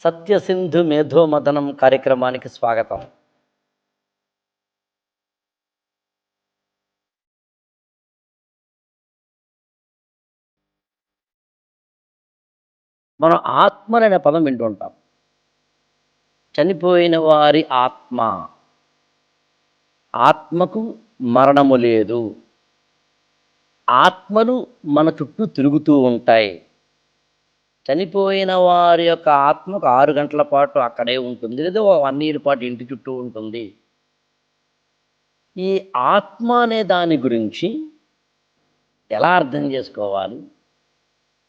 సత్యసింధు మేధోమదనం కార్యక్రమానికి స్వాగతం. మనం ఆత్మ అనే పదం వింటుంటాం. చనిపోయిన వారి ఆత్మ. ఆత్మకు మరణము లేదు. ఆత్మలు మన చుట్టూ తిరుగుతూ ఉంటాయి. చనిపోయిన వారి యొక్క ఆత్మకు ఆరు గంటల పాటు అక్కడే ఉంటుంది. లేదా వన్ ఇయర్ పాటు ఇంటి చుట్టూ ఉంటుంది. ఈ ఆత్మ అనే దాని గురించి ఎలా అర్థం చేసుకోవాలి?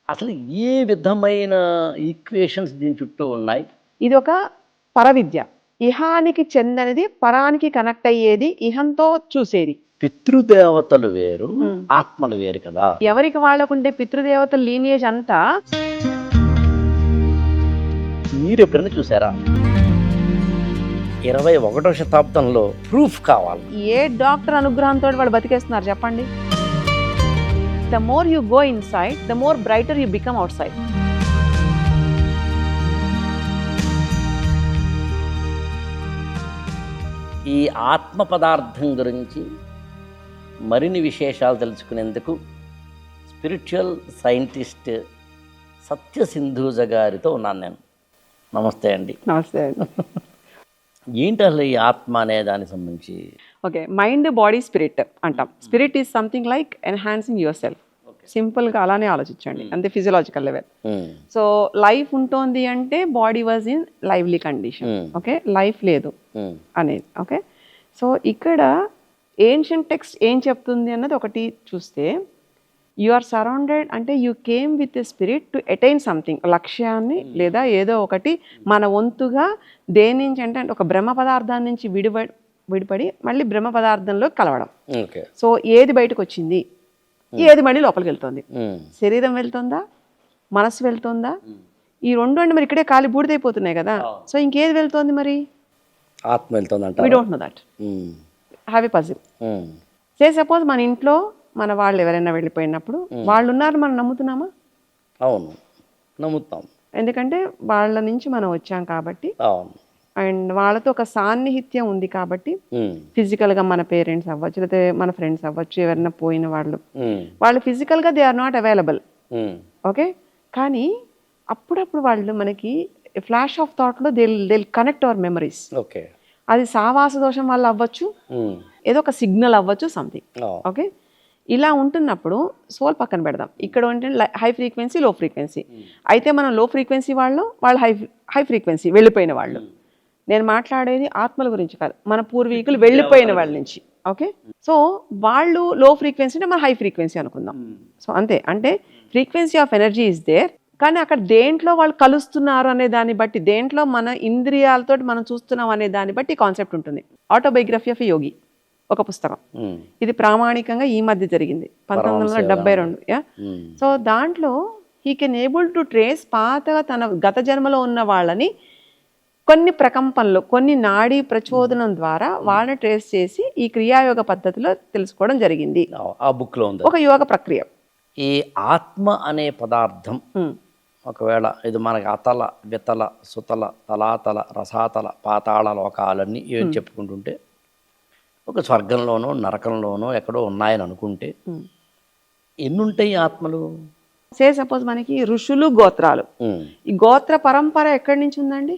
అసలు ఏ విధమైన ఈక్వేషన్స్ దీని చుట్టూ ఉన్నాయి? ఇది ఒక పరవిద్య. ఇహానికి చెందనిది పరానికి కనెక్ట్ అయ్యేది ఇహంతో చూసేది. పితృదేవతలు వేరు. ఆత్మలు వేరు కదా. ఎవరికి వాళ్ళకుండే పితృదేవతల లీనియేజ్ అంతా? మీరు ఎప్పుడైనా చూసారా? ఇరవై ఒకటో శతాబ్దంలో ప్రూఫ్ కావాలి. ఏ డాక్టర్ అనుగ్రహంతో వాళ్ళు బతికేస్తున్నారు చెప్పండి? The more you go inside the more brighter you become outside ఈ ఆత్మ పదార్థం గురించి మరిన్ని విశేషాలు తెలుసుకునేందుకు స్పిరిచువల్ సైంటిస్ట్ సత్య సింధూజ గారితో ఉన్నాను నేను. నమస్తే అండి. నమస్తే ఏంటి అసలు ఈ ఆత్మ అనే దానికి సంబంధించి? ఓకే మైండ్ బాడీ స్పిరిట్ అంటాం. Spirit is something like enhancing yourself సింపుల్గా అలానే ఆలోచించండి. అంతే ఫిజియలాజికల్ లెవెల్ సో లైఫ్ ఉంటుంది అంటే body was in lively condition Hmm. Okay life లేదు. ఉమ్, అనేది. ఓకే సో ఇక్కడ ఏన్షియంట్ టెక్స్ట్ ఏం చెప్తుంది అన్నది ఒకటి చూస్తే యు ఆర్ సరౌండెడ్ అంటే you came with a spirit to attain something లక్ష్యాన్ని లేదా ఏదో ఒకటి మన వంతుగా దేని నుంచి అంటే అంటే ఒక బ్రహ్మ పదార్థాన్ని నుంచి విడిపడి విడిపడి మళ్ళీ బ్రహ్మ పదార్థంలో కలవడం. ఓకే. సో ఏది బయటకు వచ్చింది ఏది మళ్ళీ లోపలికి వెళ్తుంది ఉమ్, శరీరం వెళ్తుందా? మనసు వెళ్తుందా? ఈ రెండు అంటే మరి ఇక్కడే ఖాళీ బూడిదైపోతున్నాయి కదా. సో ఇంకేది వెళ్తోంది మరి? ఆత్మ వెళ్తుందంట we don't know that have a puzzle say suppose మన ఇంట్లో మన వాళ్ళు ఎవరైనా వెళ్ళిపోయినప్పుడు వాళ్ళు ఉన్నారు మనం నమ్ముతున్నామా? అవును. నమ్ముతాం. ఎందుకంటే వాళ్ళ నుంచి మనం వచ్చాం కాబట్టి అండ్ వాళ్ళతో ఒక సాన్నిహిత్యం ఉంది కాబట్టి ఉమ్, ఫిజికల్గా మన పేరెంట్స్ అవ్వచ్చు లేకపోతే మన ఫ్రెండ్స్ అవ్వచ్చు ఎవరైనా పోయిన వాళ్ళు. వాళ్ళు ఫిజికల్గా they are not available. Okay? కానీ అప్పుడప్పుడు వాళ్ళు మనకి flash of థాట్లో they they connect our memories. Okay. అది సావాస దోషం వల్ల అవ్వచ్చు ఏదో ఒక సిగ్నల్ అవ్వచ్చు సంథింగ్ ఓకే ఇలా ఉంటున్నప్పుడు సోల్ పక్కన పెడదాం. ఇక్కడ ఉంటే హై ఫ్రీక్వెన్సీ లో ఫ్రీక్వెన్సీ అయితే మనం లో ఫ్రీక్వెన్సీ వాళ్ళు వాళ్ళు హై హై ఫ్రీక్వెన్సీ వెళ్ళిపోయిన వాళ్ళు. నేను మాట్లాడేది ఆత్మల గురించి కాదు మన పూర్వీకులు వెళ్ళిపోయిన వాళ్ళ నుంచి. ఓకే సో వాళ్ళు లో ఫ్రీక్వెన్సీ అంటే మనం హై ఫ్రీక్వెన్సీ అనుకుందాం. సో అంతే. అంటే frequency of energy is there కానీ అక్కడ దేంట్లో వాళ్ళు కలుస్తున్నారు అనే దాన్ని బట్టి దేంట్లో మన ఇంద్రియాలతో మనం చూస్తున్నాం అనే దాన్ని బట్టి కాన్సెప్ట్ ఉంటుంది. ఆటోబయోగ్రఫీ ఆఫ్ యోగి ఒక పుస్తకం. ఇది ప్రామాణికంగా ఈ మధ్య జరిగింది. పంతొమ్మిది వందల డెబ్బై రెండు యా? సో దాంట్లో he can able to trace పాతగా తన గత జన్మలో ఉన్న వాళ్ళని కొన్ని ప్రకంపనలు కొన్ని నాడీ ప్రచోదనం ద్వారా వాళ్ళని ట్రేస్ చేసి ఈ క్రియాయోగ పద్ధతిలో తెలుసుకోవడం జరిగింది. ఆ బుక్లో ఉంది ఒక యోగ ప్రక్రియ. ఈ ఆత్మ అనే పదార్థం ఒకవేళ ఇది మనకి అతల వితల సుతల తలాతల రసాతల పాతాళ లోకాలన్నీ ఏం చెప్పుకుంటుంటే ఒక స్వర్గంలోనో నరకంలోనో ఎక్కడో ఉన్నాయని అనుకుంటే. ఎన్నుంటాయి ఆత్మలు సే సపోజ్ మనకి ఋషులు గోత్రాలు. ఈ గోత్ర పరంపర ఎక్కడి నుంచి ఉందండి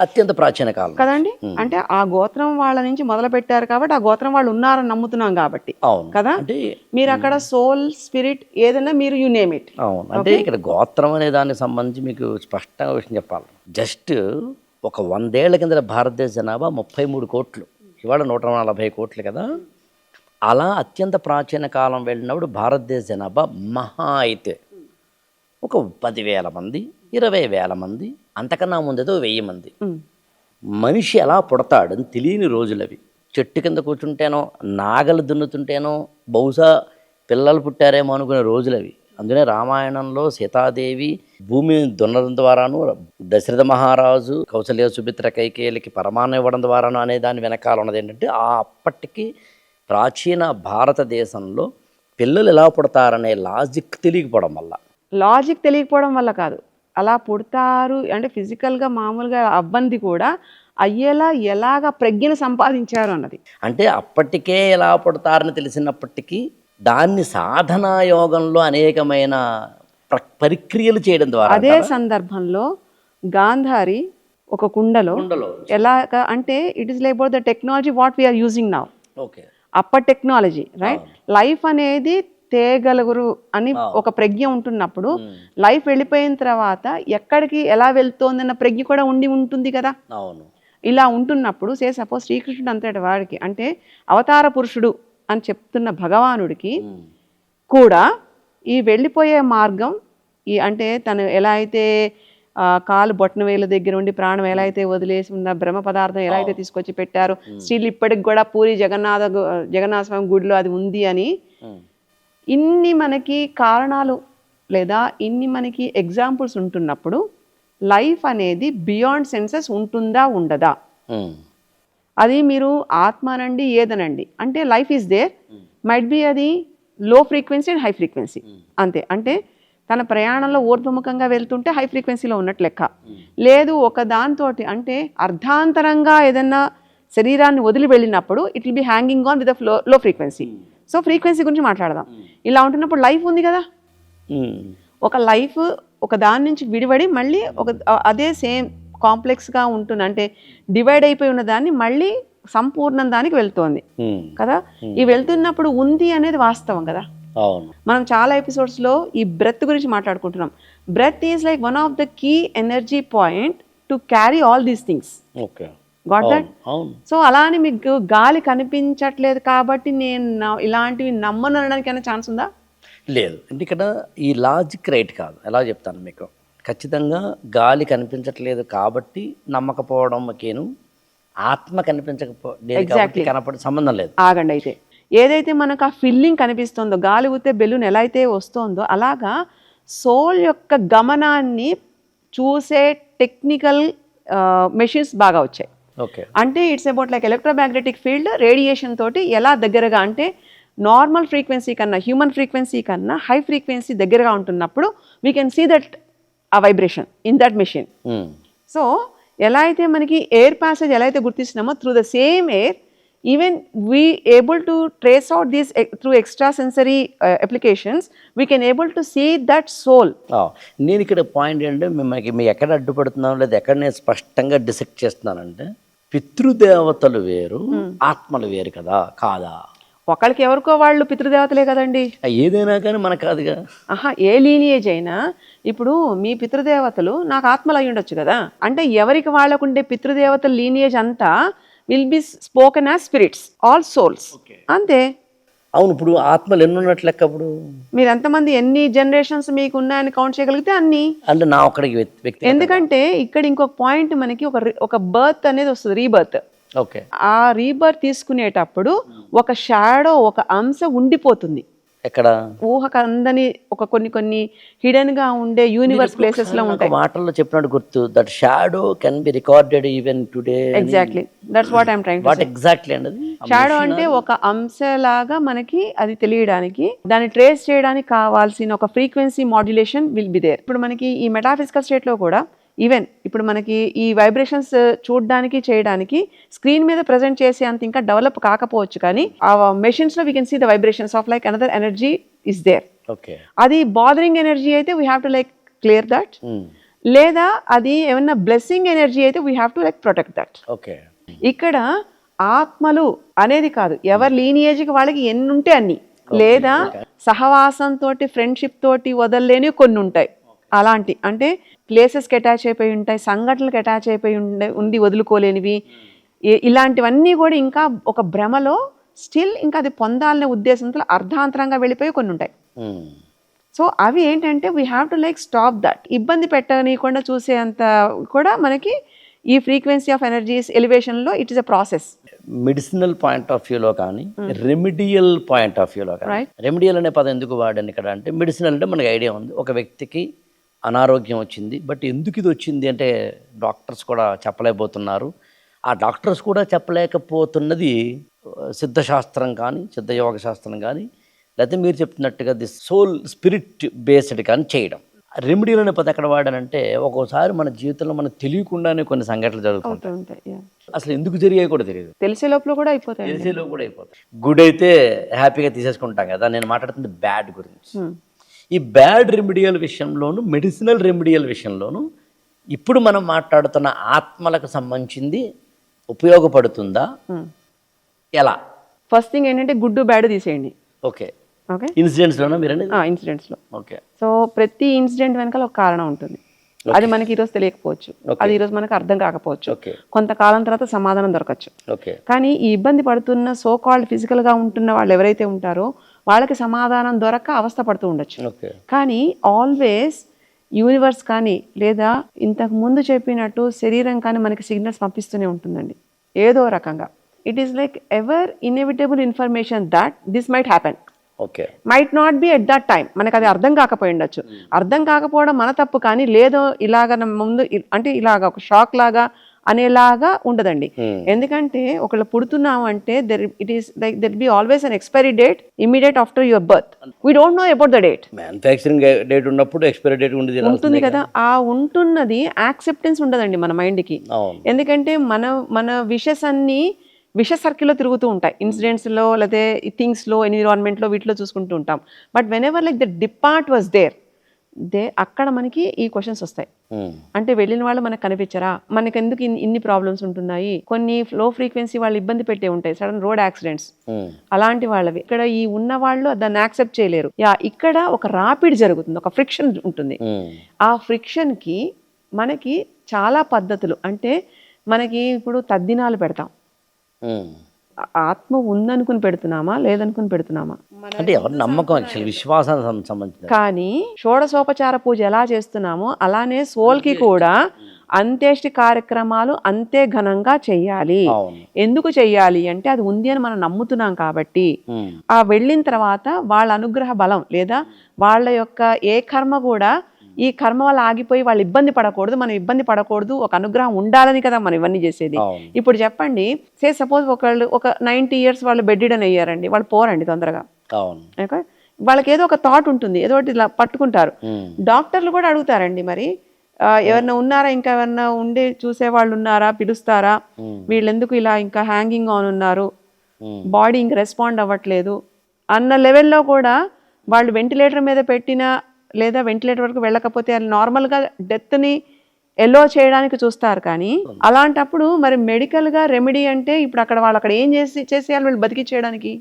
అత్యంత ప్రాచీన కాలం. కదండి? అంటే ఆ గోత్రం వాళ్ళ నుంచి మొదలు పెట్టారు కాబట్టి ఆ గోత్రం వాళ్ళు ఉన్నారని నమ్ముతున్నాం కాబట్టి. అవును. కదా? అంటే మీరు అక్కడ సోల్ స్పిరిట్ ఏదైనా మీరు యు నేమ్ ఇట్ అవును. అంటే ఇక్కడ గోత్రం అనే దానికి సంబంధించి మీకు స్పష్టంగా విషయం చెప్పాలి. జస్ట్ ఒక వందేళ్ళ కింద భారతదేశ జనాభా ముప్పై మూడు కోట్లు. ఇవాళ నూట నలభై కోట్లు కదా? అలా అత్యంత ప్రాచీన కాలం వెళ్ళినప్పుడు భారతదేశ జనాభా మహా అయితే. ఒక పదివేల మంది. ఇరవై వేల మంది అంతకన్నా ముందేదో వెయ్యి మంది. మనిషి ఎలా పుడతాడని తెలియని రోజులు అవి చెట్టు కింద కూర్చుంటేనో నాగలు దున్నుతుంటేనో బహుశా పిల్లలు పుట్టారేమో అనుకునే రోజులు అవి అందుకే రామాయణంలో సీతాదేవి భూమిని దున్నడం ద్వారాను దశరథ మహారాజు కౌసల్య సుమిత్ర కైకేయులకి పరమాన్నం ఇవ్వడం ద్వారాను అనే దాని వెనకాల ఉన్నది ఏంటంటే ఆ అప్పటికి ప్రాచీన భారతదేశంలో పిల్లలు ఎలా పుడతారనే లాజిక్ తెలియకపోవడం వల్ల. లాజిక్ తెలియకపోవడం వల్ల కాదు. అలా పుడతారు. అంటే ఫిజికల్గా మామూలుగా అవ్వంది కూడా అయ్యేలా ఎలాగ ప్రజ్ఞను సంపాదించారు అన్నది. అంటే అప్పటికే ఎలా పుడతారని తెలిసినప్పటికీ దాన్ని సాధనా యోగంలో అనేకమైన ప్ర- పరిక్రియలు చేయడం ద్వారా అదే సందర్భంలో గాంధారి ఒక కుండలో ఎలాగ అంటే it is like the technology what we are using now okay. అప్పటి టెక్నాలజీ రైట్ లైఫ్ అనేది తేగలుగురు అని ఒక ప్రజ్ఞ ఉంటున్నప్పుడు లైఫ్ వెళ్ళిపోయిన తర్వాత ఎక్కడికి ఎలా వెళ్తోందన్న ప్రజ్ఞ కూడా ఉండి ఉంటుంది కదా. అవును. ఇలా ఉంటున్నప్పుడు సే సపోజ్ శ్రీకృష్ణుడు అంతటి వాడికి. అంటే అవతార పురుషుడు అని చెప్తున్న భగవానుడికి. కూడా ఈ వెళ్ళిపోయే మార్గం ఈ అంటే తను ఎలా అయితే కాలు బొట్టన వేల దగ్గర ఉండి ప్రాణం ఎలా అయితే వదిలేసి ఉన్న బ్రహ్మ పదార్థం ఎలా అయితే తీసుకొచ్చి పెట్టారో స్టిల్ ఇప్పటికి కూడా పూరి జగన్నాథ జగన్నాథ స్వామి గుడిలో అది ఉంది అని. ఇన్ని మనకి కారణాలు లేదా ఇన్ని మనకి ఎగ్జాంపుల్స్ ఉంటున్నప్పుడు లైఫ్ అనేది బియాండ్ సెన్సెస్ ఉంటుందా ఉండదా? ఉమ్. అది మీరు ఆత్మ అనండి ఏదనండి. అంటే life is there might be అది low frequency and high frequency అంతే. అంటే తన ప్రయాణంలో ఊర్ధ్వముఖంగా వెళ్తుంటే హై ఫ్రీక్వెన్సీలో ఉన్నట్టు లెక్క. లేదు ఒక దాంతోటి అంటే అర్ధాంతరంగా ఏదన్నా శరీరాన్ని వదిలి వెళ్ళినప్పుడు it will be hanging on విత్లో low frequency so frequency గురించి మాట్లాడదాం. ఇలా ఉంటున్నప్పుడు లైఫ్ ఉంది కదా. ఒక లైఫ్ ఒక దాని నుంచి విడివడి మళ్ళీ ఒక అదే సేమ్ కాంప్లెక్స్గా ఉంటుంది అంటే డివైడ్ అయిపోయి ఉన్న దాన్ని మళ్ళీ సంపూర్ణం దానికి వెళ్తోంది. కదా? ఈ వెళ్తున్నప్పుడు ఉంది అనేది వాస్తవం కదా? మనం చాలా ఎపిసోడ్స్లో ఈ బ్రెత్ గురించి మాట్లాడుకుంటున్నాం. Breath is like one of the key energy point to carry all these things okay. Got that so అలా అని మీకు గాలి కనిపించట్లేదు కాబట్టి నేను ఇలాంటివి నమ్మను అనడానికైనా ఛాన్స్ ఉందా? లేదు. ఇక్కడ ఈ లాజిక్ రైట్ కాదు. ఎలా చెప్తాను మీకు? ఖచ్చితంగా గాలి కనిపించట్లేదు కాబట్టి నమ్మకపోవడంకేను ఆత్మ కనిపించకపో కనపడే సంబంధం లేదు. ఆగండి అయితే. ఏదైతే మనకు ఆ ఫీలింగ్ కనిపిస్తుందో గాలి ఊతే బెలూన్ ఎలా అయితే వస్తుందో అలాగా సోల్ యొక్క గమనాన్ని చూసే టెక్నికల్ మెషిన్స్ బాగా వచ్చాయి. అంటే it's about like electromagnetic field radiation తోటి ఎలా దగ్గరగా అంటే నార్మల్ ఫ్రీక్వెన్సీ కన్నా హ్యూమన్ ఫ్రీక్వెన్సీ కన్నా హై ఫ్రీక్వెన్సీ దగ్గరగా ఉంటున్నప్పుడు వీ కెన్ సీ దట్ ఆ vibration in that machine. So ఎలా అయితే మనకి ఎయిర్ ప్యాసేజ్ ఎలా అయితే గుర్తిస్తున్నామో through the same air even we able to trace out these through extra sensory applications we can able to see that soul నేను ఇక్కడ point ఏంటంటే మిమ్మల్ని మీ ఎక్కడ అడ్డుపడుతున్నాం లేదా ఎక్కడ నేను స్పష్టంగా డిసెక్ట్ చేస్తున్నానంటే పితృదేవతలు వేరు ఆత్మలు వేరు కదా కాదా? ఒకళ్ళకి ఎవరికో వాళ్ళు పితృదేవతలే కదండి. ఏదైనా కానీ మనకు కాదుగా. ఆహా ఏ లీనియేజ్ అయినా ఇప్పుడు మీ పితృదేవతలు నాకు ఆత్మలు అయి ఉండొచ్చు కదా. అంటే ఎవరికి వాళ్ళకు ఉండే పితృదేవతల లీనియేజ్ అంతా will be spoken as spirits all souls. అంతే. అవును ఇప్పుడు ఆత్మలు ఎన్ని ఉన్నట్లు లెక్క అప్పుడు మీరు ఎంతమంది ఎన్ని జనరేషన్స్ మీకు ఉన్నాయని కౌంట్ చేయగలిగితే అన్ని. అంటే నా ఒక్కడికి వ్యక్తి- ఎందుకంటే ఇక్కడ ఇంకొక పాయింట్ మనకి ఒక ఒక బర్త్ అనేది వస్తుంది రీబర్త్ ఓకే. ఆ రీబర్త్ తీసుకునేటప్పుడు ఒక షాడో ఒక అంశ ఉండిపోతుంది. ఎక్కడ? ఊహకు అందని ఒక కొన్ని కొన్ని హిడెన్గా ఉండే యూనివర్స్ ప్లేసెస్లో ఉంటాయి. మాటల్లో చెప్పినట్టు గుర్తు. That shadow can be recorded even today exactly that's what I'm trying what exactly అండి షాడో అంటే ఒక అంశలాగా మనకి అది తెలియడానికి దాన్ని ట్రేస్ చేయడానికి కావాల్సిన ఒక frequency modulation will be there ఇప్పుడు మనకి ఈ మెటాఫిజికల్ స్టేట్లో కూడా ఈవెన్ ఇప్పుడు మనకి ఈ వైబ్రేషన్స్ చూడడానికి చేయడానికి స్క్రీన్ మీద ప్రజెంట్ చేసే అంత ఇంకా డెవలప్ కాకపోవచ్చు కానీ ఆ మెషిన్స్లో we can see the vibrations of like another energy is there okay అది బాదరింగ్ ఎనర్జీ అయితే we have to like clear that లేదా అది ఏమన్నా బ్లెస్సింగ్ ఎనర్జీ అయితే we have to like protect that okay ఇక్కడ ఆత్మలు అనేది కాదు. ఎవరి లీనియేజ్కి వాళ్ళకి ఎన్ని ఉంటే అన్ని. లేదా సహవాసం తోటి ఫ్రెండ్షిప్ తోటి వదలలేని కొన్ని ఉంటాయి. అలాంటి అంటే ప్లేసెస్కి అటాచ్ అయిపోయి ఉంటాయి సంఘటనలకు అటాచ్ అయిపోయి ఉండే ఉండి వదులుకోలేనివి. ఇ- ఇలాంటివన్నీ కూడా ఇంకా ఒక భ్రమలో స్టిల్ ఇంకా అది పొందాలనే ఉద్దేశంతో అర్ధాంతరంగా వెళ్ళిపోయి కొన్ని ఉంటాయి. సో అవి ఏంటంటే we have to like stop that ఇబ్బంది పెట్టనీయకుండా చూసేంత కూడా మనకి ఈ frequency of energies ఎలివేషన్లో it is a process medicinal point of వ్యూలో కానీ రెమిడియల్ పాయింట్ ఆఫ్ వ్యూలో కానీ. రెమిడియల్ అనే పదం ఎందుకు వాడాను ఇక్కడ అంటే మెడిసినల్ అంటే మనకి ఐడియా ఉంది. ఒక వ్యక్తికి అనారోగ్యం వచ్చింది. బట్ ఎందుకు ఇది వచ్చింది అంటే డాక్టర్స్ కూడా చెప్పలేకపోతున్నారు. ఆ డాక్టర్స్ కూడా చెప్పలేకపోతున్నది సిద్ధశాస్త్రం కానీ సిద్ధయోగ శాస్త్రం కానీ లేకపోతే మీరు చెప్తున్నట్టుగా ది సోల్ స్పిరిట్ బేస్డ్ కానీ చేయడం. రెమెడీలు అనే పదం ఎక్కడ వాడానంటే ఒక్కోసారి మన జీవితంలో మనకు తెలియకుండానే కొన్ని సంఘటనలు జరుగుతుంటాయి. అసలు ఎందుకు జరిగాయి కూడా తెలియదు. తెలిసే లోపల కూడా అయిపోతాయి తెలిసేలో కూడా అయిపోతాయి. గుడ్ అయితే హ్యాపీగా తీసేసుకుంటాం కదా నేను మాట్లాడుతుంది బ్యాడ్ గురించి. ఈ బ్యాడ్ రెమెడియల్ విషయంలోను మెడిసినల్ రెమెడియల్ విషయంలోను ఇప్పుడు మనం మాట్లాడుతున్న ఆత్మలకు సంబంధించింది ఉపయోగపడుతుందా. ఎలా? ఫస్ట్ థింగ్ ఏంటంటే గుడ్డు బ్యాడ్ తీసేయండి. ఓకే. ఓకే? ఇన్సిడెంట్స్లోనా మీరండి? ఇన్సిడెంట్స్లో ఓకే. సో ప్రతి ఇన్సిడెంట్ వెనకాల ఒక కారణం ఉంటుంది. అది మనకి ఈరోజు తెలియకపోవచ్చు. అది ఈరోజు మనకు అర్థం కాకపోవచ్చు. కొంతకాలం తర్వాత సమాధానం దొరకచ్చు. ఓకే. కానీ ఈ ఇబ్బంది పడుతున్న సో కాల్డ్ ఫిజికల్గా ఉంటున్న వాళ్ళు ఎవరైతే ఉంటారో వాళ్ళకి సమాధానం దొరక్క అవస్థ పడుతూ ఉండొచ్చు. కానీ ఆల్వేస్ యూనివర్స్ కానీ లేదా ఇంతకు ముందు చెప్పినట్టు శరీరం కానీ మనకి సిగ్నల్స్ పంపిస్తూనే ఉంటుందండి. ఏదో రకంగా. It is like ever inevitable information that this might happen okay. Might not be at that time మనకు అది అర్థం కాకపోయి ఉండొచ్చు. అర్థం కాకపోవడం మన తప్పు కానీ లేదో ఇలాగ ముందు అంటే ఇలాగ ఒక షాక్ లాగా అనేలాగా ఉండదండి. ఎందుకంటే ఒకళ్ళు పుడుతున్నాం అంటే there it is like there be always an expiry date immediate after your birth we don't know about the date manufacturing date ఉన్నప్పుడు ఎక్స్పైరీ డేట్ ఉండేది ఉంటుంది కదా? ఆ ఉంటున్నది యాక్సెప్టెన్స్ ఉండదండి మన మైండ్కి ఎందుకంటే మన మన విషెస్ అన్నీ విష సర్కిల్లో తిరుగుతూ ఉంటాయి. ఇన్సిడెంట్స్లో లేకపోతే థింగ్స్లో ఎన్విరాన్మెంట్లో వీటిలో చూసుకుంటూ ఉంటాం. But whenever like the depart was there they అక్కడ మనకి ఈ క్వశ్చన్స్ వస్తాయి. ఉమ్. అంటే వెళ్ళిన వాళ్ళు మనకు కనిపించరా? మనకి ఎందుకు ఇన్ని- ప్రాబ్లమ్స్ ఉంటున్నాయి? కొన్ని లో ఫ్రీక్వెన్సీ వాళ్ళు ఇబ్బంది పెట్టే ఉంటాయి. Sudden road accidents. అలాంటి వాళ్ళవి. ఇక్కడ ఈ ఉన్న వాళ్ళు దాన్ని యాక్సెప్ట్ చేయలేరు. యా ఇక్కడ ఒక రాపిడ్ జరుగుతుంది. ఒక ఫ్రిక్షన్ ఉంటుంది. ఉమ్. ఆ ఫ్రిక్షన్కి మనకి చాలా పద్ధతులు. అంటే మనకి ఇప్పుడు తద్దినాలు పెడతాం. ఆ- ఆత్మ ఉందనుకుని పెడుతున్నామా? లేదనుకుని పెడుతున్నామా? అంటే ఎవరి నమ్మకం యాక్చువల్ విశ్వాసానికి సం- సంబంధించిన కానీ షోడశోపచార పూజ ఎలా చేస్తున్నామో అలానే సోల్కి కూడా అంత్యేష్టి కార్యక్రమాలు అంతే ఘనంగా చెయ్యాలి అవును. ఎందుకు చెయ్యాలి అంటే అది ఉంది అని మనం నమ్ముతున్నాం కాబట్టి. ఆ వెళ్ళిన తర్వాత వాళ్ళ అనుగ్రహ బలం లేదా వాళ్ళ యొక్క ఏ కర్మ కూడా ఈ కర్మ వల్ల ఆగిపోయి వాళ్ళు ఇబ్బంది పడకూడదు మనం ఇబ్బంది పడకూడదు ఒక అనుగ్రహం ఉండాలని కదా మనం ఇవన్నీ చేసేది. ఇప్పుడు చెప్పండి సే సపోజ్ ఒకళ్ళు ఒక నైంటీ ఇయర్స్ వాళ్ళు బెడ్డిడన్ అయ్యారండి వాళ్ళు పోరండి తొందరగా. వాళ్ళకి ఏదో ఒక థాట్ ఉంటుంది ఏదో ఒకటి ఇలా పట్టుకుంటారు. డాక్టర్లు కూడా అడుగుతారండి మరి ఎవరన్నా ఉన్నారా ఇంకా ఎవరన్నా ఉండి చూసే వాళ్ళు ఉన్నారా పిలుస్తారా. వీళ్ళు ఎందుకు ఇలా ఇంకా హ్యాంగింగ్ ఆన్ ఉన్నారు. బాడీ ఇంక రెస్పాండ్ అవ్వట్లేదు. అన్న లెవెల్లో కూడా వాళ్ళు వెంటిలేటర్ మీద పెట్టిన లేదా వెంటిలేటర్ వరకు వెళ్ళకపోతే నార్మల్గా డెత్ని ఎల్లో చేయడానికి చూస్తారు కానీ అలాంటప్పుడు మరి మెడికల్గా రెమెడీ అంటే ఇప్పుడు అక్కడ వాళ్ళు అక్కడ ఏం చేసి చేసేయాలి వీళ్ళు బతికి చేయడానికి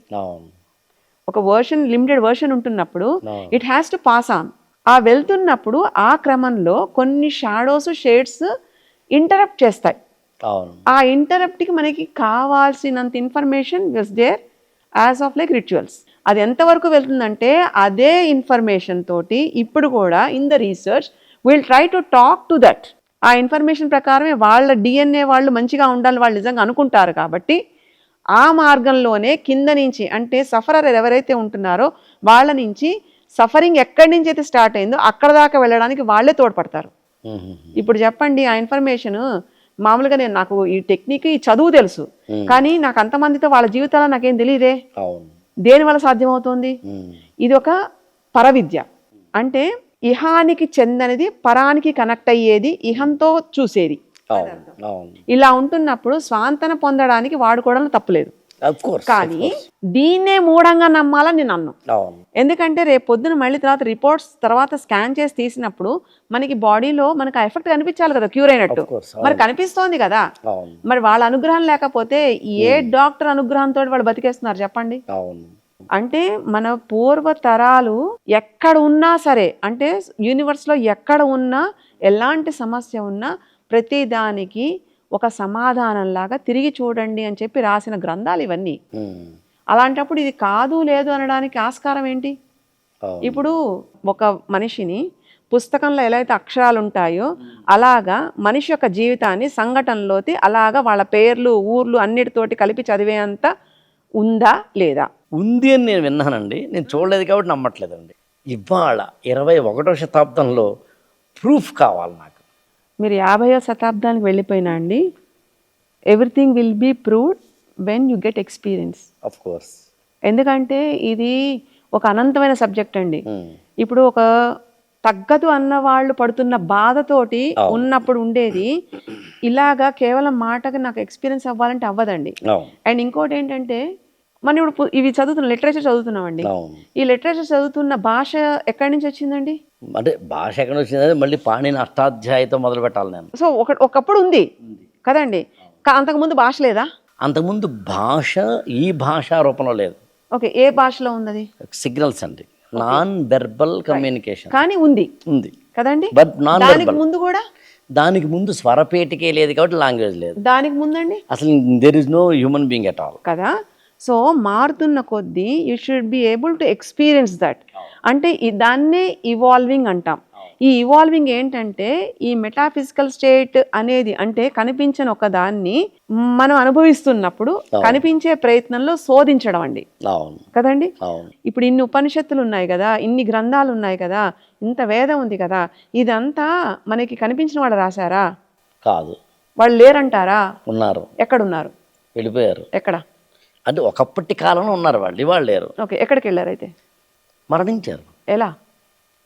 ఒక వర్షన్ లిమిటెడ్ వర్షన్ ఉంటున్నప్పుడు. It has to pass on ఆ వెళ్తున్నప్పుడు ఆ క్రమంలో కొన్ని షాడోస్ షేడ్స్ ఇంటరప్ట్ చేస్తాయి. ఆ ఇంటరప్ట్కి మనకి కావాల్సినంత information is there as of like rituals అది ఎంతవరకు వెళ్తుందంటే అదే ఇన్ఫర్మేషన్ తోటి ఇప్పుడు కూడా in the research will try to talk to that ఆ ఇన్ఫర్మేషన్ ప్రకారమే వాళ్ళ డిఎన్ఏ వాళ్ళు మంచిగా ఉండాలి వాళ్ళు నిజంగా అనుకుంటారు కాబట్టి ఆ మార్గంలోనే కింద నుంచి అంటే సఫరర్ ఎవరైతే ఉంటున్నారో వాళ్ళ నుంచి సఫరింగ్ ఎక్కడి నుంచి అయితే స్టార్ట్ అయిందో అక్కడ దాకా వెళ్ళడానికి వాళ్ళే తోడ్పడతారు. ఇప్పుడు చెప్పండి ఆ ఇన్ఫర్మేషన్ మామూలుగా నేను నాకు ఈ టెక్నిక్ ఈ చదువు తెలుసు. కానీ నాకు అంతమందితో వాళ్ళ జీవితాలు నాకేం తెలియదే. అవును దేని వల్ల సాధ్యమవుతుంది. ఇది ఒక పరవిద్య. అంటే ఇహానికి చెందనిది పరానికి కనెక్ట్ అయ్యేది ఇహంతో చూసేది. ఇలా ఉంటున్నప్పుడు స్వాంతన పొందడానికి వాడుకోవడంలో తప్పులేదు కానీ దీన్నే మూఢంగా నమ్మాలని నేను అన్నాను ఎందుకంటే రేపు పొద్దున మళ్ళీ తర్వాత రిపోర్ట్స్ తర్వాత స్కాన్ చేసి తీసినప్పుడు మనకి బాడీలో మనకి ఆ ఎఫెక్ట్ కనిపించాలి కదా క్యూర్ అయినట్టు. మరి కనిపిస్తోంది కదా. మరి వాళ్ళ అనుగ్రహం లేకపోతే ఏ డాక్టర్ అనుగ్రహంతో వాళ్ళు బతికేస్తున్నారు చెప్పండి? అంటే మన పూర్వ తరాలు ఎక్కడ ఉన్నా సరే అంటే యూనివర్స్లో ఎక్కడ ఉన్నా ఎలాంటి సమస్య ఉన్నా ప్రతి దానికి ఒక సమాధానంలాగా తిరిగి చూడండి అని చెప్పి రాసిన గ్రంథాలు ఇవన్నీ. అలాంటప్పుడు ఇది కాదు లేదు అనడానికి ఆస్కారం ఏంటి? ఇప్పుడు ఒక మనిషిని పుస్తకంలో ఎలా అయితే అక్షరాలు ఉంటాయో అలాగా మనిషి యొక్క జీవితాన్ని సంఘటనలోకి అలాగా వాళ్ళ పేర్లు ఊర్లు అన్నిటితోటి కలిపి చదివేంత ఉందా లేదా? ఉంది అని నేను విన్నానండి. నేను చూడలేదు కాబట్టి నమ్మట్లేదండి. ఇవాళ ఇరవై ఒకటో శతాబ్దంలో ప్రూఫ్ కావాలి నాకు. మీరు యాభైవ శతాబ్దానికి వెళ్ళిపోయినా అండి everything will be proved when you get experience course ఎందుకంటే ఇది ఒక అనంతమైన సబ్జెక్ట్ అండి. ఉమ్. ఇప్పుడు ఒక తగ్గదు అన్న వాళ్ళు పడుతున్న బాధతోటి ఉన్నప్పుడు ఉండేది ఇలాగా కేవలం మాటగా నాకు ఎక్స్పీరియన్స్ అవ్వాలంటే అవ్వదండి. అండ్ ఇంకోటి ఏంటంటే మనం ఇప్పుడు ఇవి చదువుతున్నాం లిటరేచర్ చదువుతున్నామండి. ఈ లిటరేచర్ చదువుతున్న భాష ఎక్కడి నుంచి వచ్చిందండి? అంటే భాష ఎక్కడ వచ్చిందంటే మళ్ళీ పాణిని అష్టాధ్యాయతో మొదలు పెట్టాలి నేను. సో ఒక ఒకప్పుడు ఉంది. కదండి? అంతకుముందు భాష లేదా? అంతకుముందు భాష ఈ భాషా రూపంలో లేదు. ఓకే ఏ భాషలో ఉంది అది సిగ్నల్స్ అండి. Non verbal communication. కానీ ఉంది. ఉంది. కదండి? But non verbal. ముందు కూడా? దానికి ముందు స్వరపేటికే లేదు కాబట్టి లాంగ్వేజ్ లేదు. దానికి ముందండి? అసలు there is no human being at all కదా? సో మారుతున్న కొద్దీ you should be able to experience that అంటే దాన్నే ఇవాల్వింగ్ అంటాం. ఈ ఇవాల్వింగ్ ఏంటంటే ఈ మెటాఫిజికల్ స్టేట్ అనేది అంటే కనిపించని ఒక దాన్ని మనం అనుభవిస్తున్నప్పుడు కనిపించే ప్రయత్నంలో శోధించడం అండి. కదండి? ఇప్పుడు ఇన్ని ఉపనిషత్తులు ఉన్నాయి కదా ఇన్ని గ్రంథాలు ఉన్నాయి కదా ఇంత వేదం ఉంది కదా ఇదంతా మనకి కనిపించిన వాళ్ళు రాశారా? కాదు. వాళ్ళు లేరంటారా? ఉన్నారు. ఎక్కడున్నారు? వెళ్ళిపోయారు. ఎక్కడ? అంటే ఒకప్పటి కాలంలో ఉన్నారు వాళ్ళు ఇవాళ లేరు. ఓకే ఎక్కడికి వెళ్ళారు అయితే? మరణించారు. ఎలా?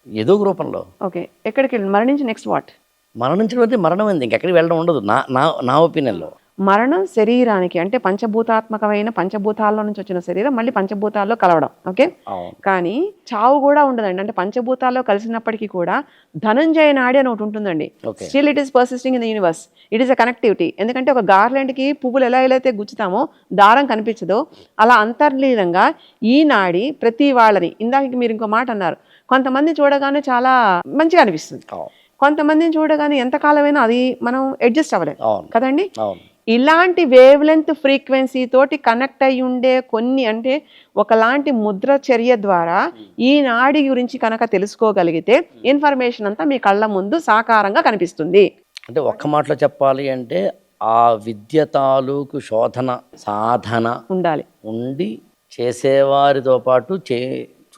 ఏదో ఒక రూపంలో. ఓకే ఎక్కడికి వెళ్ళి మరణించి నెక్స్ట్ వాట్ మరణించడం అయితే మరణం అయింది ఇంకెక్కడికి వెళ్ళడం ఉండదు నా నా నా ఒపీనియన్లో మరణం శరీరానికి అంటే పంచభూతాత్మకమైన పంచభూతాల్లో నుంచి వచ్చిన శరీరం మళ్ళీ పంచభూతాల్లో కలవడం ఓకే? కానీ చావు కూడా ఉండదండి. అంటే పంచభూతాల్లో కలిసినప్పటికీ కూడా ధనంజయ నాడి అని ఒకటి ఉంటుందండి. Still it is persisting in the universe it is a connectivity ఎందుకంటే ఒక గార్లెండ్కి పువ్వులు ఎలా ఎలా అయితే గుచ్చుతామో దారం కనిపించదో. అలా అంతర్లీనంగా ఈ నాడి ప్రతి వాళ్ళని ఇందాక మీరు ఇంకో మాట అన్నారు కొంతమంది చూడగానే చాలా మంచిగా అనిపిస్తుంది. కొంతమందిని చూడగానే ఎంతకాలమైనా అది మనం అడ్జస్ట్ అవ్వలేం. అవును. కదండి? ఇలాంటి వేవ్ లెంత్ ఫ్రీక్వెన్సీ తోటి కనెక్ట్ అయి ఉండే కొన్ని అంటే ఒకలాంటి ముద్ర చర్య ద్వారా ఈ నాడి గురించి కనుక తెలుసుకోగలిగితే ఇన్ఫర్మేషన్ అంతా మీ కళ్ళ ముందు సాకారంగా కనిపిస్తుంది. అంటే ఒక్క మాటలో చెప్పాలి అంటే ఆ విద్య తాలూకు శోధన సాధన ఉండాలి. ఉండి చేసేవారితో పాటు చే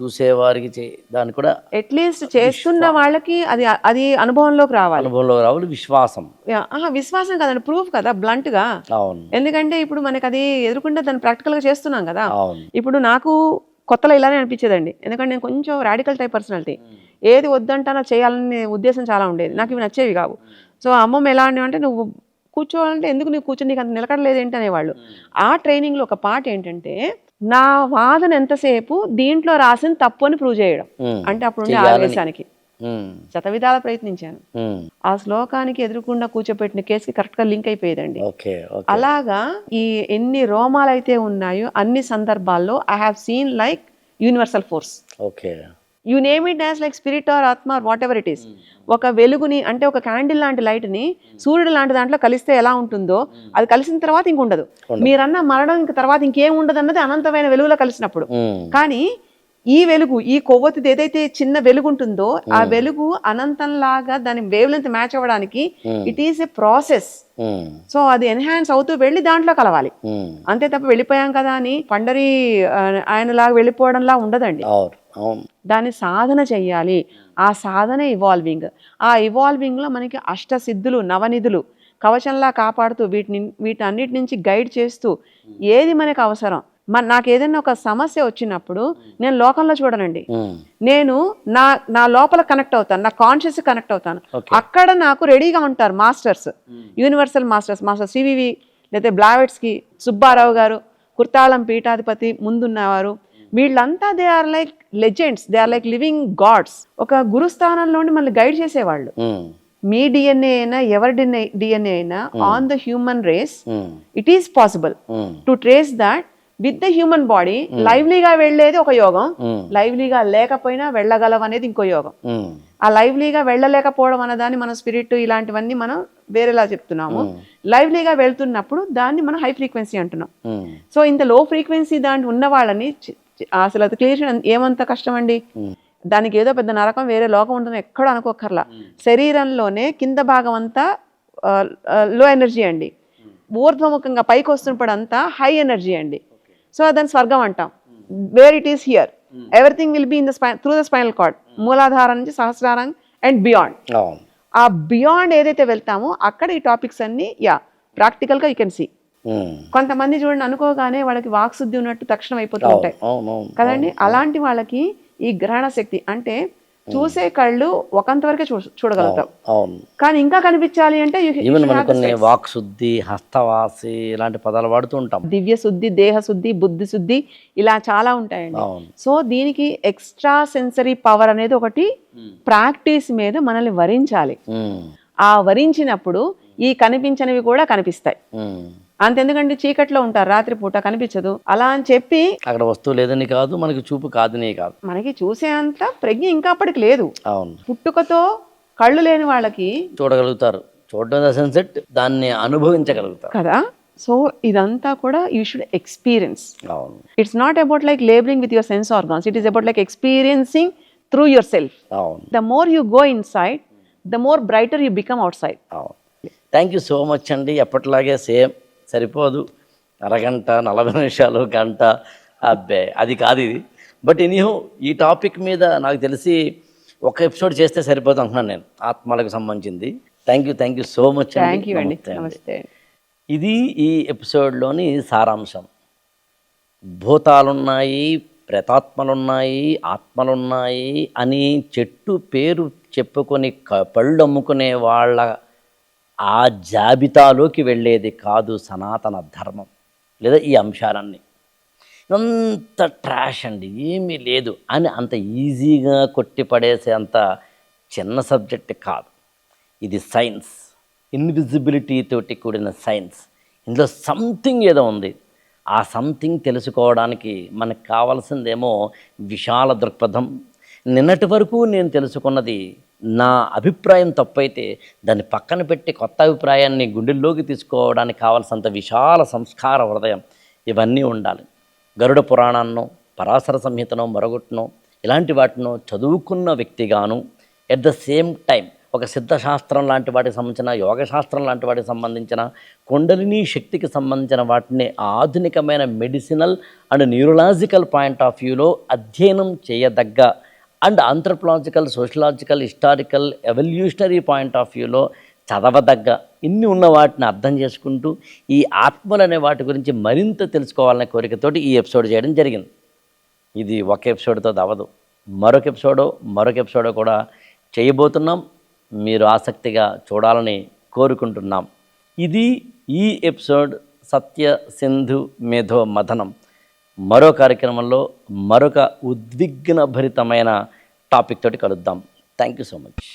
చూసేవారికి చే దాన్ని కూడా అట్లీస్ట్ చేస్తున్న వాళ్ళకి అది అది అనుభవంలోకి రావాలి. అనుభవంలో రావాలి విశ్వాసం. ఆహా, విశ్వాసం కదండి ప్రూఫ్ కదా blunt గా అవును. ఎందుకంటే ఇప్పుడు మనకి అది ఎదుర్కొంటే దాన్ని practical గా చేస్తున్నాం కదా. అవును. ఇప్పుడు నాకు కొత్తలో ఇలానే అనిపించేదండి. ఎందుకంటే నేను కొంచెం రాడికల్ టైప్ పర్సనాలిటీ ఏది వద్దంటానో చేయాలనే ఉద్దేశం చాలా ఉండేది. నాకు ఇవి నచ్చేవి కావు. సో అమ్మమ్మ ఎలా అంటే నువ్వు కూర్చోవాలంటే ఎందుకు నువ్వు కూర్చొని నీకు అంత నిలకడలేదు ఏంటి అనేవాళ్ళు ఆ ట్రైనింగ్లో ఒక పాట ఏంటంటే నా వాదన ఎంతసేపు దీంట్లో రాసిన తప్పు అని ప్రూవ్ చేయడం. అంటే అప్పుడు. ఆవేశానికి ఉమ్. శతవిధాల ప్రయత్నించాను. ఆ శ్లోకానికి ఎదురుకుండా కూర్చోపెట్టిన కేసుకి కరెక్ట్గా లింక్ అయిపోయేదండి అలాగా ఈ ఎన్ని రోమాలు అయితే ఉన్నాయో అన్ని సందర్భాల్లో I have seen like universal force okay you name it as like spirit or ఆత్మ or whatever it is ఒక వెలుగుని అంటే ఒక క్యాండిల్ లాంటి లైట్ని సూర్యుడు లాంటి దాంట్లో కలిస్తే ఎలా ఉంటుందో అది కలిసిన తర్వాత ఇంక ఉండదు. మీరన్న మరణం ఇంక తర్వాత ఇంకేం ఉండదు అన్నది అనంతమైన వెలుగులో కలిసినప్పుడు. ఉమ్. కానీ ఈ వెలుగు ఈ కొవ్వొత్తిది ఏదైతే చిన్న వెలుగు ఉంటుందో ఆ వెలుగు అనంతంలాగా దాని వేవ్ లెంత్ మ్యాచ్ అవ్వడానికి it is a process. So అది ఎన్హాన్స్ అవుతూ వెళ్ళి దాంట్లో కలవాలి. అంతే తప్ప వెళ్ళిపోయాం కదా అని పండరి ఆయనలాగా వెళ్ళిపోవడంలా ఉండదండి. దాన్ని సాధన చెయ్యాలి. ఆ సాధన ఇవాల్వింగ్ ఆ ఇవాల్వింగ్లో మనకి అష్టసిద్ధులు నవనిధులు కవచంలా కాపాడుతూ వీటిని వీటన్నిటి నుంచి గైడ్ చేస్తూ ఏది మనకు అవసరం? మన నాకు ఏదైనా ఒక సమస్య వచ్చినప్పుడు నేను లోకంలో చూడనండి. నేను నా నా లోపల కనెక్ట్ అవుతాను. నా కాన్షియస్ కనెక్ట్ అవుతాను. అక్కడ నాకు రెడీగా ఉంటారు masters universal masters master CVV లేకపోతే బ్లావెట్స్కి సుబ్బారావు గారు కుర్తాళం పీఠాధిపతి ముందున్నవారు. వీళ్ళంతా they are like legends they are like living gods ఒక గురుస్థానంలోని మళ్ళీ గైడ్ చేసేవాళ్ళు ఉమ్. మీ డిఎన్ఏ అయినా ఎవరి డిఎన్ఏ అయినా on the human race. It is possible. To trace that with the human body లైవ్లీగా వెళ్ళేది ఒక యోగం. లైవ్లీగా లేకపోయినా వెళ్ళగలవు అనేది ఇంకో యోగం ఉమ్. ఆ లైవ్లీగా వెళ్ళలేకపోవడం అన్నదాన్ని మన స్పిరిట్ ఇలాంటివన్నీ మనం వేరేలా చెప్తున్నాము లైవ్లీగా వెళ్తున్నప్పుడు దాన్ని మనం హై ఫ్రీక్వెన్సీ అంటున్నాం. సో ఇంత లో ఫ్రీక్వెన్సీ దాంట్లో ఉన్న వాళ్ళని అసలు అది క్లియర్ చేయడం ఏమంత కష్టం అండి దానికి ఏదో పెద్ద నరకం వేరే లోకం ఉంటుందో ఎక్కడ అనుకోకర్లా శరీరంలోనే కింద భాగం అంతా లో ఎనర్జీ అండి. ఊర్ధ్వముఖంగా పైకి వస్తున్నప్పుడు అంతా హై ఎనర్జీ అండి సో దాన్ని స్వర్గం అంటాం. Where it is here everything will be in the spy through the spinal cord మూలాధారం నుంచి సహస్రారం అండ్ బియాండ్ ఆ బియాండ్ ఏదైతే వెళ్తామో అక్కడ ఈ టాపిక్స్ అన్ని యా ప్రాక్టికల్గా యూ కెన్ సీ. కొంతమంది చూడండి అనుకోగానే వాళ్ళకి వాక్శుద్ధి ఉన్నట్టు తక్షణం అయిపోతూ ఉంటాయి. కదండి? అలాంటి వాళ్ళకి ఈ గ్రహణ శక్తి అంటే చూసే కళ్ళు ఒకంత వరకే చూ చూడగలుగుతాం. కానీ ఇంకా కనిపించాలి అంటే ఈవెన్ కొన్ని. వాక్ శుద్ధి హస్తవాసి ఇలాంటి పదాలు వాడుతూ ఉంటాం. దివ్య శుద్ధి దేహ శుద్ధి బుద్ధి శుద్ధి ఇలా చాలా ఉంటాయండి. సో దీనికి ఎక్స్ట్రా సెన్సరీ పవర్ అనేది ఒకటి ప్రాక్టీస్ మీద మనల్ని వరించాలి. ఆ వరించినప్పుడు ఈ కనిపించనివి కూడా కనిపిస్తాయి. అంతెందుకంటే చీకట్లో ఉంటారు రాత్రిపూట కనిపించదు. అలా అని చెప్పి అక్కడ వస్తువు లేదని కాదు మనకి చూపు కాదని కాదు. మనకి చూసేంత ప్రజ్ఞ ఇంకా అప్పటికి లేదు. అవును. పుట్టుకతో కళ్ళు లేని వాళ్ళకి చూడగలుగుతారు. చూడడం సెన్సెట్ దాన్ని అనుభవించగలుగుతారు. కదా? సో ఇదంతా కూడా యూ షుడ్ ఎక్స్పీరియన్స్. అవును. It's not about like labelling with your sense organs it is about like experiencing through yourself అవును. The more you go inside the more brighter you become outside అవును. Thank you so much అండి. ఎప్పటిలాగే same సరిపోదు. అరగంట నలభై నిమిషాలు గంట. అబ్బే అది కాదు ఇది. బట్ ఎనీహో ఈ టాపిక్ మీద నాకు తెలిసి ఒక ఎపిసోడ్ చేస్తే సరిపోదు అంటున్నాను నేను ఆత్మలకు సంబంధించింది. Thank you thank you so much thank you అండి. నమస్తే ఇది ఈ ఎపిసోడ్లోని సారాంశం. భూతాలున్నాయి ప్రేతాత్మలున్నాయి ఆత్మలున్నాయి అని చెట్టు పేరు చెప్పుకొని పళ్ళు అమ్ముకునే వాళ్ళ ఆ జాబితాలోకి వెళ్ళేది కాదు సనాతన ధర్మం లేదా ఈ అంశాలన్నీ. అంత ట్రాష్ అండి ఏమీ లేదు అని అంత ఈజీగా కొట్టిపడేసే అంత చిన్న సబ్జెక్ట్ కాదు. ఇది సైన్స్ ఇన్విజిబిలిటీ తోటి కూడిన సైన్స్ ఇందులో సంథింగ్ ఏదో ఉంది. ఆ సంథింగ్ తెలుసుకోవడానికి మనకు కావాల్సిందేమో విశాల దృక్పథం. నిన్నటి వరకు నేను తెలుసుకున్నది నా అభిప్రాయం తప్పైతే దాన్ని పక్కన పెట్టి కొత్త అభిప్రాయాన్ని గుండెల్లోకి తీసుకోవడానికి కావాల్సినంత విశాల సంస్కార హృదయం ఇవన్నీ ఉండాలి. గరుడ పురాణాన్నో పరాశర సంహితనో మరొకటినో ఇలాంటి వాటినో చదువుకున్న వ్యక్తిగాను ఎట్ ద సేమ్ టైం ఒక సిద్ధశాస్త్రం లాంటి వాటికి సంబంధించిన యోగశాస్త్రం లాంటి వాటికి సంబంధించిన కుండలిని శక్తికి సంబంధించిన వాటిని ఆధునికమైన medicinal and neurological point of వ్యూలో అధ్యయనం చేయదగ్గ and anthropological sociological historical evolutionary point of వ్యూలో చదవదగ్గ ఇన్ని ఉన్న వాటిని అర్థం చేసుకుంటూ ఈ ఆత్మలు అనే వాటి గురించి మరింత తెలుసుకోవాలనే కోరికతోటి ఈ ఎపిసోడ్ చేయడం జరిగింది. ఇది ఒక ఎపిసోడ్తో దవదు మరొక ఎపిసోడో మరొక ఎపిసోడో కూడా చేయబోతున్నాం. మీరు ఆసక్తిగా చూడాలని కోరుకుంటున్నాం. ఇది ఈ ఎపిసోడ్ సత్య సింధు మేధో మథనం. మరో కార్యక్రమంలో మరొక ఉద్విగ్నభరితమైన టాపిక్ తోటి కలుద్దాం. Thank you so much